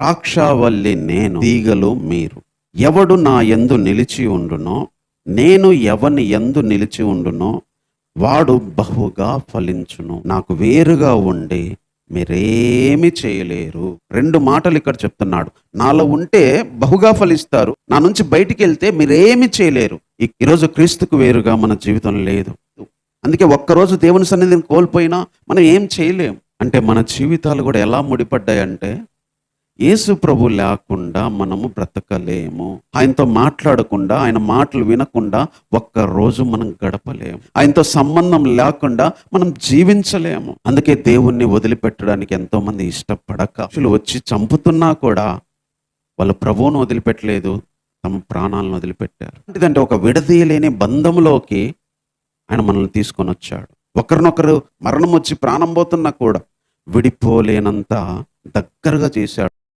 ద్రాక్షావల్లి నేను. తీగలు మీరు. ఎవడు నా ఎందు నిలిచి ఉండునో నేను ఎవని ఎందు నిలిచి ఉండునో వాడు బహుగా ఫలించును. నాకు వేరుగా ఉండి మీరేమి చేయలేరు. రెండు మాటలు ఇక్కడ చెప్తున్నాడు. నాలో ఉంటే బహుగా ఫలిస్తారు. నా నుంచి బయటికి వెళ్తే మీరేమి చేయలేరు. ఈరోజు క్రీస్తుకు వేరుగా మన జీవితం లేదు. అందుకే ఒక్కరోజు దేవుని సన్నిధిని కోల్పోయినా మనం ఏం చేయలేం. అంటే మన జీవితాలు కూడా ఎలా ముడిపడ్డాయంటే యేసు ప్రభు లేకుండా మనము బ్రతకలేము. ఆయనతో మాట్లాడకుండా ఆయన మాటలు వినకుండా ఒక్క రోజు మనం గడపలేము. ఆయనతో సంబంధం లేకుండా మనం జీవించలేము. అందుకే దేవుణ్ణి వదిలిపెట్టడానికి ఎంతో మంది ఇష్టపడక వచ్చి చంపుతున్నా కూడా వాళ్ళు ప్రభువును వదిలిపెట్టలేదు తమ ప్రాణాలను వదిలిపెట్టారు. ఏంటిదంటే ఒక విడదీయలేని బంధంలోకి ఆయన మనల్ని తీసుకొని వచ్చాడు. ఒకరినొకరు మరణం వచ్చి ప్రాణం పోతున్నా కూడా విడిపోలేనంత దగ్గరగా చేశాడు.